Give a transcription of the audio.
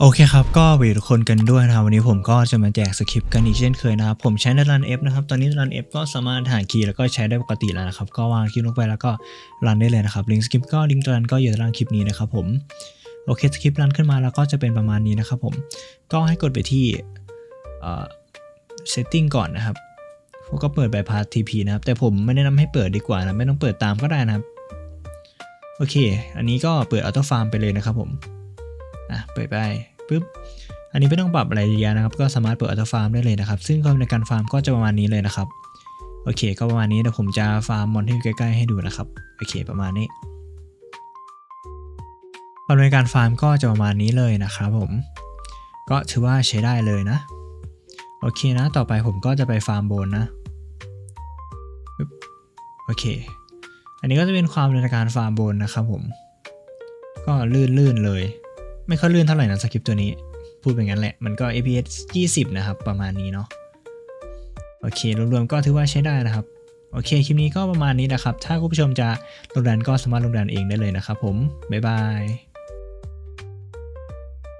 โอเคครับ ก็สวัสดีทุกคนกันด้วยนะครับ วันนี้ผมก็จะมาแจกสคริปต์กันอีกเช่นเคยนะครับ ผมใช้ในรัน F นะครับ ตอนนี้รัน F ก็สามารถหาคีย์แล้วก็ใช้ได้ปกติแล้วนะครับ ก็วางคีย์ลงไปแล้วก็รันได้เลยนะครับ ลิงก์สคริปต์ก็ลิงก์รันก็อยู่ใต้ล่างคลิปนี้นะครับผม โอเคสคริปต์รันขึ้นมาแล้วก็จะเป็นประมาณนี้นะครับผม ก็ให้กดไปที่เอ่อ setting ก่อนนะครับผมก็เปิด bypass TP นะครับ แต่ผมไม่แนะนำให้เปิดดีกว่านะ ไม่ต้องเปิดตามก็ได้นะครับ โอเค อันนี้ก็เปิด auto farm ไปเลยนะครับผม อะเปิดไปปุ๊บ อันนี้ไม่ต้องปรับอะไรเยอะนะครับ ก็สามารถเปิดอัลฟาร์มได้เลยนะครับ ซึ่งความในการฟาร์มก็จะประมาณนี้เลยนะครับ โอเค ก็ประมาณนี้เดี๋ยวผมจะฟาร์มมอนที่อยู่ใกล้ๆให้ดูนะครับ โอเค ประมาณนี้ความในการฟาร์มก็จะประมาณนี้เลยนะครับผม ก็ถือว่าใช้ได้เลยนะ โอเคนะ ต่อไปผมก็จะไปฟาร์มโบนนะ โอเค อันนี้ก็จะเป็นความในการฟาร์มโบนนะครับผม ก็ลื่นๆเลย ไม่ค่อยลื่นเท่าไหร่นะสคริปต์ตัวนี้ พูดเป็นงั้นแหละ มันก็ APS 20 นะครับ ประมาณนี้เนาะโอเค รวมๆก็ถือว่าใช้ได้นะครับ โอเค คลิปนี้ก็ประมาณนี้นะครับ ถ้าคุณผู้ชมจะลงดันก็สามารถลงดันเองได้เลยนะครับผม บ๊ายบาย